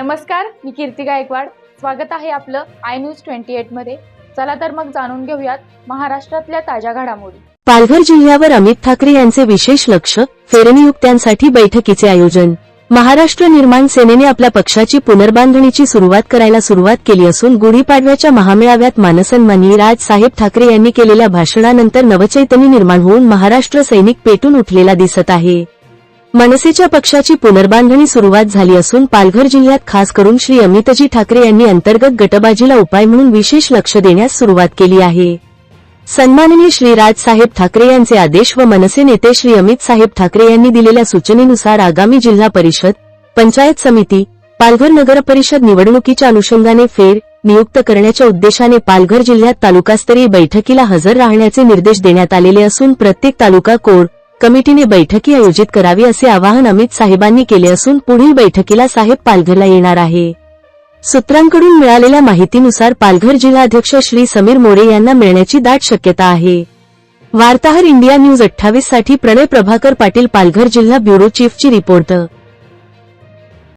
नमस्कार मी कीर्ती गायकवाड. स्वागत आहे आपलं आय न्यूज ट्वेंटी एटमध्ये. चला तर मग जाणून घेऊयात महाराष्ट्रातल्या ताज्या घडामोडी. पालघर जिल्ह्यावर अमित ठाकरे यांचे विशेष लक्ष फेरनियुक्त्यांसाठी बैठकीचे आयोजन. महाराष्ट्र निर्माण सेनेने आपल्या पक्षाची पुनर्बांधणीची सुरुवात करायला सुरुवात केली असून गुढीपाडव्याच्या महामेळाव्यात मानसन्मानी राजसाहेब ठाकरे यांनी केलेल्या भाषणानंतर नवचैतन्य निर्माण होऊन महाराष्ट्र सैनिक पेटून उठलेला दिसत आहे. मनसेच्या पक्षाची पुनर्बांधणी सुरुवात झाली असून पालघर जिल्ह्यात खास करून श्री अमितजी ठाकरे यांनी अंतर्गत गटबाजीला उपाय म्हणून विशेष लक्ष देण्यास सुरुवात केली आहे. सन्माननीय श्री राजसाहेब ठाकरे यांचे आदेश व मनसे नेते श्री अमित साहेब ठाकरे यांनी दिलेल्या सूचनेनुसार आगामी जिल्हा परिषद पंचायत समिती पालघर नगर परिषद निवडणुकीच्या अनुषंगाने फेर नियुक्त करण्याच्या उद्देशाने पालघर जिल्ह्यात तालुकास्तरीय बैठकीला हजर राहण्याचे निर्देश देण्यात आलेले असून प्रत्येक तालुका कोर कमिटीने बैठकी आयोजित करावी असे आवाहन अमित साहेबांनी केले असून पुढील बैठकीला साहेब पालघरला येणार आहे. सूत्रांकडून मिळालेल्या माहितीनुसार पालघर जिल्हाध्यक्ष श्री समीर मोरे यांना मिळण्याची दाट शक्यता आहे. वार्ताहर इंडिया न्यूज अठ्ठावीससाठी प्रणय प्रभाकर पाटील पालघर जिल्हा ब्युरो चीफची रिपोर्ट